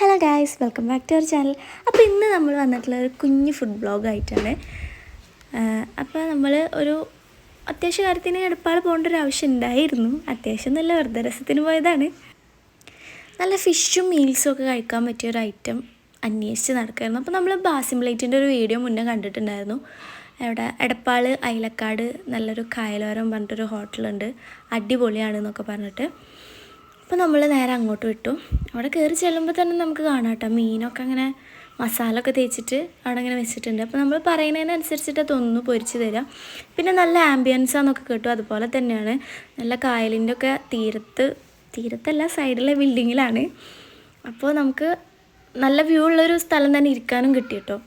Hello guys welcome back to our channel അപ്പോൾ ഇന്ന് നമ്മൾ വന്നിട്ടുള്ള ഒരു കുഞ്ഞ് ഫുഡ് ബ്ലോഗായിട്ടാണ് അപ്പോൾ നമ്മൾ ഒരു അത്യാവശ്യ കാര്യത്തിന് എടുപ്പാൾ പോകേണ്ട ഒരു ആവശ്യം ഉണ്ടായിരുന്നു. അത്യാവശ്യം നല്ല വെറുതെ രസത്തിന് പോയതാണ്. നല്ല ഫിഷും മീൽസും ഒക്കെ കഴിക്കാൻ പറ്റിയ ഒരു ഐറ്റം അന്വേഷിച്ച് നടക്കുമായിരുന്നു അപ്പോൾ നമ്മൾ ബാസിംബ്ലേറ്റിന്റെ ഒരു വീഡിയോ മുന്നേ കണ്ടിട്ടുണ്ടായിരുന്നു. അവിടെ എടപ്പാൾ അയിലക്കാട് നല്ലൊരു കായലോരം പറഞ്ഞിട്ടൊരു ഹോട്ടലുണ്ട് അടിപൊളിയാണ് എന്നൊക്കെ പറഞ്ഞിട്ട്. അപ്പോൾ നമ്മൾ നേരെ അങ്ങോട്ട് വിട്ടു. അവിടെ കയറി ചെല്ലുമ്പോൾ തന്നെ നമുക്ക് കാണാം കേട്ടോ മീനൊക്കെ അങ്ങനെ മസാലൊക്കെ തേച്ചിട്ട് അവിടെ ഇങ്ങനെ വെച്ചിട്ടുണ്ട്. അപ്പോൾ നമ്മൾ പറയുന്നതിനനുസരിച്ചിട്ട് അതൊന്ന് പൊരിച്ച് തരാം. പിന്നെ നല്ല ആംബിയൻസാന്നൊക്കെ കേട്ടു. അതുപോലെ തന്നെയാണ്. നല്ല കായലിന്റെ ഒക്കെ തീരത്ത് തീരത്തല്ല സൈഡിലെ ബിൽഡിങ്ങിലാണ് അപ്പോൾ നമുക്ക് നല്ല വ്യൂ ഉള്ളൊരു സ്ഥലം തന്നെ ഇരിക്കാനും കിട്ടി കേട്ടോ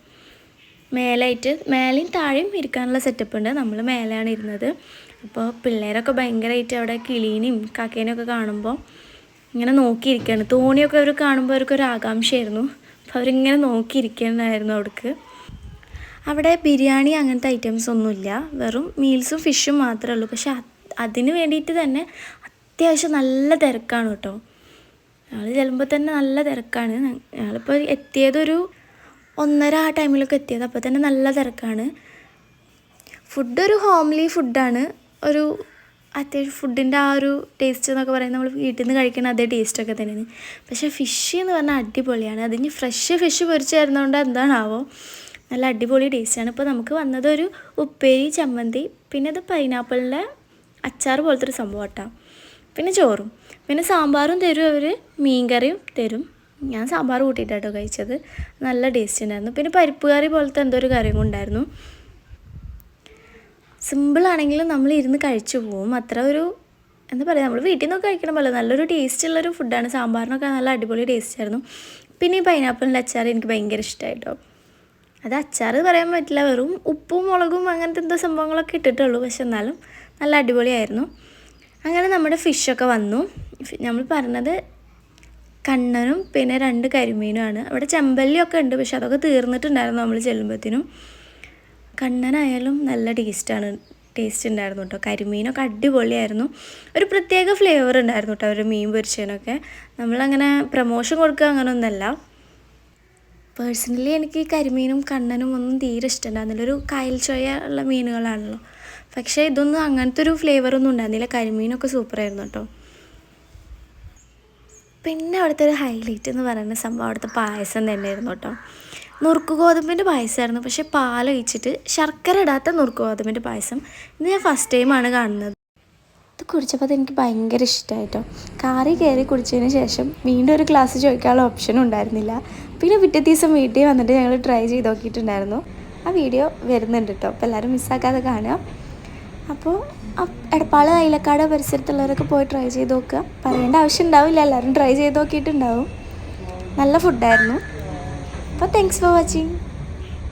മേലായിട്ട് മേലെയും താഴെയും ഇരിക്കാനുള്ള സെറ്റപ്പ് ഉണ്ട്. നമ്മൾ മേലെയാണ് ഇരുന്നത്. അപ്പോൾ പിള്ളേരൊക്കെ ഭയങ്കരമായിട്ട് അവിടെ കിളീനെയും കാക്കേനെയും ഒക്കെ കാണുമ്പോൾ ഇങ്ങനെ നോക്കിയിരിക്കുകയാണ്. തോണിയൊക്കെ അവർ കാണുമ്പോൾ അവർക്കൊരു ആകാംക്ഷയായിരുന്നു. അപ്പോൾ അവരിങ്ങനെ നോക്കിയിരിക്കണമായിരുന്നു അവിടേക്ക്. അവിടെ ബിരിയാണി അങ്ങനത്തെ ഐറ്റംസ് ഒന്നുമില്ല. വെറും മീൽസും ഫിഷും മാത്രമേ ഉള്ളൂ. പക്ഷെ അതിന് വേണ്ടിയിട്ട് തന്നെ അത്യാവശ്യം നല്ല തിരക്കാണ് കേട്ടോ. ഞങ്ങൾ ചെല്ലുമ്പോൾ തന്നെ നല്ല തിരക്കാണ്. ഞങ്ങളിപ്പോൾ എത്തിയതൊരു ഒന്നര ആ ടൈമിലൊക്കെ എത്തിയത്. അപ്പോൾ തന്നെ നല്ല തിരക്കാണ്. ഫുഡ് ഒരു ഹോംലി ഫുഡാണ് ഒരു അത്യാവശ്യം ഫുഡിന്റെ ആ ഒരു ടേസ്റ്റ് എന്നൊക്കെ പറയുന്നത് നമ്മൾ വീട്ടിൽ നിന്ന് കഴിക്കുന്ന അതേ ടേസ്റ്റൊക്കെ തന്നെയാണ്. പക്ഷേ ഫിഷ് എന്ന് പറഞ്ഞാൽ അടിപൊളിയാണ്. അതിന് ഫ്രഷ് ഫിഷ് പൊരിച്ചായിരുന്നതുകൊണ്ട് എന്താണാവോ? നല്ല അടിപൊളി ടേസ്റ്റാണ് ഇപ്പോൾ നമുക്ക് വന്നതൊരു ഉപ്പേരി ചമ്മന്തി പിന്നെ അത് പൈനാപ്പിളിന്റെ അച്ചാർ പോലത്തെ ഒരു സംഭവം കേട്ടോ പിന്നെ ചോറും. പിന്നെ സാമ്പാറും തരും അവർ മീൻകറിയും തരും. ഞാൻ സാമ്പാർ കൂട്ടിയിട്ടാട്ടോ കഴിച്ചത്. നല്ല ടേസ്റ്റ് ഉണ്ടായിരുന്നു. പിന്നെ പരിപ്പ് കറി പോലത്തെ എന്തോ ഒരു കറിയും ഉണ്ടായിരുന്നു. സിമ്പിളാണെങ്കിലും നമ്മൾ ഇരുന്ന് കഴിച്ചു പോവും. അത്ര ഒരു എന്താ പറയുക നമ്മൾ വീട്ടിൽ നിന്നൊക്കെ കഴിക്കണം പോലെ നല്ലൊരു ടേസ്റ്റ് ഉള്ളൊരു ഫുഡാണ് സാമ്പാറിനൊക്കെ നല്ല അടിപൊളി ടേസ്റ്റ് ആയിരുന്നു. പിന്നെ ഈ പൈനാപ്പിളിന്റെ അച്ചാർ എനിക്ക് ഭയങ്കര ഇഷ്ടമായിട്ടോ അത് അച്ചാർ പറയാൻ പറ്റില്ല. വെറും ഉപ്പും മുളകും അങ്ങനത്തെ എന്തോ സംഭവങ്ങളൊക്കെ ഇട്ടിട്ടുള്ളൂ. പക്ഷെ എന്നാലും നല്ല അടിപൊളിയായിരുന്നു. അങ്ങനെ നമ്മുടെ ഫിഷൊക്കെ വന്നു. നമ്മൾ പറഞ്ഞത് കണ്ണനും പിന്നെ രണ്ട് കരിമീനുമാണ് അവിടെ ചെമ്പല്ലിയൊക്കെ ഉണ്ട്. പക്ഷെ അതൊക്കെ തീർന്നിട്ടുണ്ടായിരുന്നു നമ്മൾ ചെല്ലുമ്പോഴത്തേനും. കണ്ണനായാലും നല്ല ടേസ്റ്റാണ് ടേസ്റ്റ് ഉണ്ടായിരുന്നു കേട്ടോ കരിമീനൊക്കെ അടിപൊളിയായിരുന്നു. ഒരു പ്രത്യേക ഫ്ലേവർ ഉണ്ടായിരുന്നു കേട്ടോ ഒരു മീൻ പൊരിച്ചതിനൊക്കെ. നമ്മളങ്ങനെ പ്രമോഷൻ കൊടുക്കുക അങ്ങനെയൊന്നല്ല പേഴ്സണലി എനിക്ക് കരിമീനും കണ്ണനും ഒന്നും തീരെ ഇഷ്ടമുണ്ടായിരുന്നില്ല. ഒരു കായൽ ചോയ ഉള്ള മീനുകളാണല്ലോ. പക്ഷേ ഇതൊന്നും അങ്ങനത്തെ ഒരു ഫ്ലേവറൊന്നും ഉണ്ടായിരുന്നില്ല. കരിമീനൊക്കെ സൂപ്പറായിരുന്നു കേട്ടോ പിന്നെ അവിടുത്തെ ഒരു ഹൈലൈറ്റ് എന്ന് പറയുന്ന സംഭവം അവിടുത്തെ പായസം തന്നെയായിരുന്നു കേട്ടോ നുറുക്ക് ഗോതമ്പിന്റെ പായസമായിരുന്നു. പക്ഷേ പാലൊഴിച്ചിട്ട് ശർക്കര ഇടാത്ത നുറുക്ക് ഗോതമ്പിന്റെ പായസം ഇത് ഞാൻ ഫസ്റ്റ് ടൈമാണ് കാണുന്നത്. ഇത് കുടിച്ചപ്പോൾ അത് എനിക്ക് ഭയങ്കര ഇഷ്ടമായിട്ടോ കാറി കയറി കുടിച്ചതിന് ശേഷം വീണ്ടും ഒരു ഗ്ലാസ് ചോദിക്കാനുള്ള ഓപ്ഷൻ ഉണ്ടായിരുന്നില്ല. പിന്നെ പിറ്റേ ദിവസം വീട്ടിൽ വന്നിട്ട് ഞങ്ങൾ ട്രൈ ചെയ്ത് നോക്കിയിട്ടുണ്ടായിരുന്നു. ആ വീഡിയോ വരുന്നുണ്ട് കേട്ടോ അപ്പോൾ എല്ലാവരും മിസ്സാക്കാതെ കാണുക അപ്പോൾ എടപ്പാൾ അയിലക്കാട് പരിസരത്തുള്ളവരൊക്കെ പോയി ട്രൈ ചെയ്ത് നോക്കുക. പറയേണ്ട ആവശ്യം ഉണ്ടാവില്ല. എല്ലാവരും ട്രൈ ചെയ്ത് നോക്കിയിട്ടുണ്ടാവും. നല്ല ഫുഡായിരുന്നു അപ്പോൾ താങ്ക്സ് ഫോർ വാച്ചിങ്